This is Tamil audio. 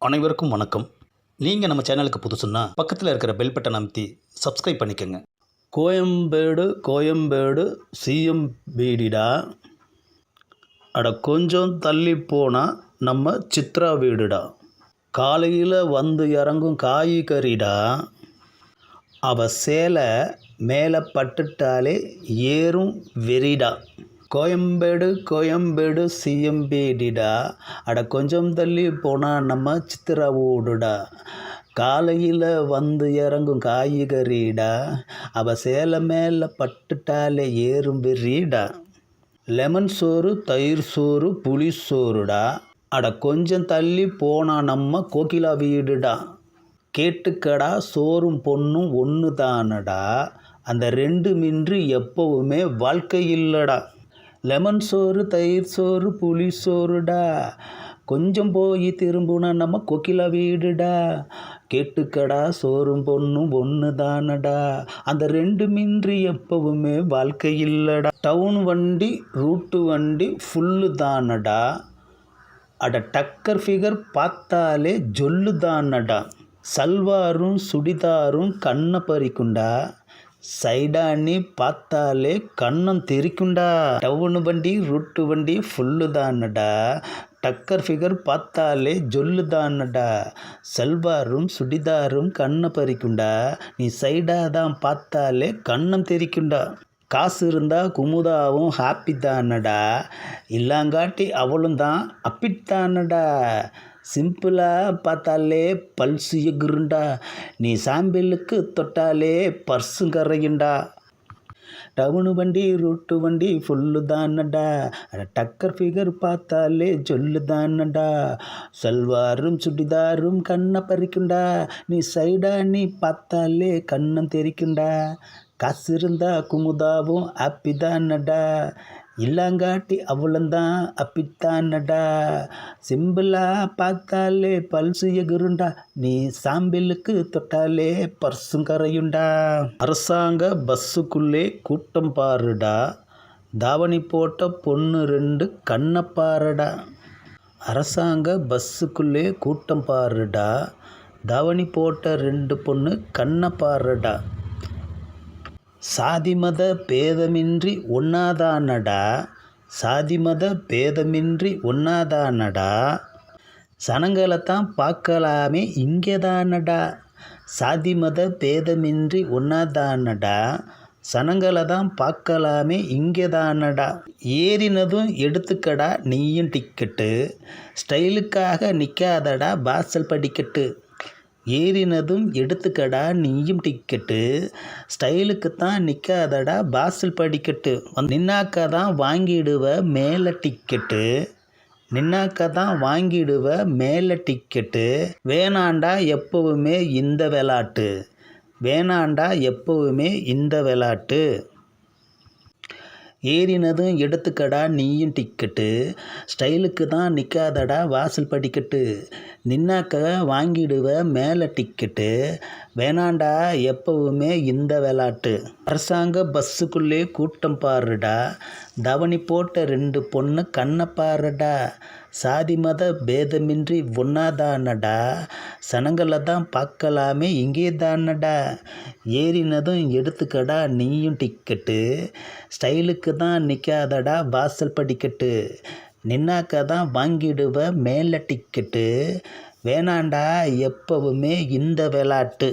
அனைவருக்கும் வணக்கம். நீங்கள் நம்ம சேனலுக்கு புதுசுன்னா பக்கத்தில் இருக்கிற பெல் பட்டன் அமைத்தி சப்ஸ்கிரைப் பண்ணிக்கோங்க. கோயம்பேடு கோயம்பேடு சிஎம்பீடிடா. அட கொஞ்சம் தள்ளி போனால் நம்ம சித்ரா வீடுடா. காலையில் வந்து இறங்கும் காய்கறிடா. அவ சேலை மேலே பட்டுட்டாலே ஏறும் வெறிடா. கோயம்பேடு கோயம்பேடு சிஎம்பேடிடா அட கொஞ்சம் தள்ளி போனால் நம்ம சித்திரா ஊடுடா காலையில் வந்து இறங்கும் காய்கறிடா அவ சேலை மேலே பட்டுட்டாலே ஏறும் வெறிடா லெமன் சோறு தயிர் சோறு புளி சோறுடா அட கொஞ்சம் தள்ளி போனா நம்ம கோகிலா வீடுடா கேட்டுக்கடா சோறும் பொண்ணும் ஒன்று தானடா அந்த ரெண்டு மின்று எப்பவுமே வாழ்க்கை இல்லைடா. லெமன் சோறு தயிர் சோறு புளி சோறுடா. கொஞ்சம் போய் திரும்புனா நம்ம கொக்கில வீடுடா. கேட்டுக்கடா சோறும் பொண்ணும் ஒன்று தானடா அந்த ரெண்டு மின்றி எப்பவுமே வாழ்க்கை இல்லடா. டவுன் வண்டி ரூட்டு வண்டி ஃபுல்லு தானடா அட டக்கர் ஃபிகர் பார்த்தாலே ஜொல்லு தானடா சல்வாரும் சுடிதாரும் கண்ணை பறிக்குண்டா. சைடானி பார்த்தாலே கண்ணம் தெரிக்குண்டா டவுனு வண்டி ரூட்டு வண்டி ஃபுல்லு தானடா டக்கர் ஃபிகர் பார்த்தாலே ஜொல்லு தானடா சல்வாரும் சுடிதாரும் கண்ணை பறிக்குண்டா நீ சைடாக தான் பார்த்தாலே கண்ணம் தெரிக்குண்டா காசு இருந்தால் குமுதாவும் ஹாப்பி தானடா இல்லாங்காட்டி அவளும் தான் அப்பித்தானடா சிம்பிளாக பார்த்தாலே பல்சு எகுருண்டா. நீ சாம்பிளுக்கு தொட்டாலே பர்ஸும் கரையுண்டா. டவுனு வண்டி ரூட்டு வண்டி ஃபுல்லு தானடா. டக்கர் ஃபிகர் பார்த்தாலே சொல்லு தானடா. சல்வாரும் சுடிதாரும் கண்ணை பறிக்குண்டா. நீ சைடா நீ பார்த்தாலே கண்ணம் தெரிக்குண்டா. காசு இருந்தா குமுதாவும் அப்பி தானடா. இல்லாங்காட்டி அவ்வளோந்தான். அப்பித்தானடா சிம்பிளா பார்த்தாலே பல்சு எகுருண்டா. நீ சாம்பிளுக்கு தொட்டாலே பர்சும் கரையுண்டா. அரசாங்க பஸ்ஸுக்குள்ளே கூட்டம் பாருடா. தாவணி போட்ட பொண்ணு ரெண்டு கண்ணை பாருடா அரசாங்க பஸ்ஸுக்குள்ளே கூட்டம் பாருடா. தாவணி போட்ட ரெண்டு பொண்ணு கண்ணை பாருடா சாதி மத பேதமின்றி ஒன்னாதானடா சாதி மத பேதமின்றி ஒன்னாதானடா சனங்களை தான் பார்க்கலாமே இங்கே தானடா சாதி மத பேதமின்றி ஒன்னாதானடா சனங்களை தான் பார்க்கலாமே இங்கே தானடா ஏறினதும் எடுத்துக்கடா நீயும் டிக்கெட்டு ஸ்டைலுக்காக நிற்காதடா பாசல் படிக்கட்டு. ஏறினதும் எடுத்துக்கடா நீயும் டிக்கெட்டு ஸ்டைலுக்கு தான் நிற்காதடா பாசில் படிக்கட்டு நின்னாக்கா தான் வாங்கிடுவ மேலே டிக்கெட்டு நின்னாக்கா தான் வாங்கிடுவ மேலே டிக்கெட்டு வேணாண்டா எப்பவுமே இந்த விளாட்டு. வேணாண்டா எப்பவுமே இந்த விளாட்டு. ஏறினதும் எடுத்துக்கடா நீயும் டிக்கெட்டு. ஸ்டைலுக்கு தான் நிற்காதடா வாசல் படிக்கட்டு. நின்னாக்க வாங்கிடுவ மேலே டிக்கெட்டு. வேணாண்டா எப்பவுமே இந்த விளாட்டு. அரசாங்க பஸ்ஸுக்குள்ளே கூட்டம் பாருடா. தவணி போட்ட ரெண்டு பொண்ணு கண்ணை பாருடா. சாதி மத பேதமின்றி ஒன்னாதானடா சனங்களை தான் பார்க்கலாமே இங்கே தானடா ஏறினதும் எடுத்துக்கடா நீயும் டிக்கெட்டு ஸ்டைலுக்கு தான் நிற்காதடா வாசல் படிக்கட்டு. நின்னாக்க தான் வாங்கிடுவ மேலே டிக்கெட்டு வேணாண்டா எப்பவுமே இந்த விளாட்டு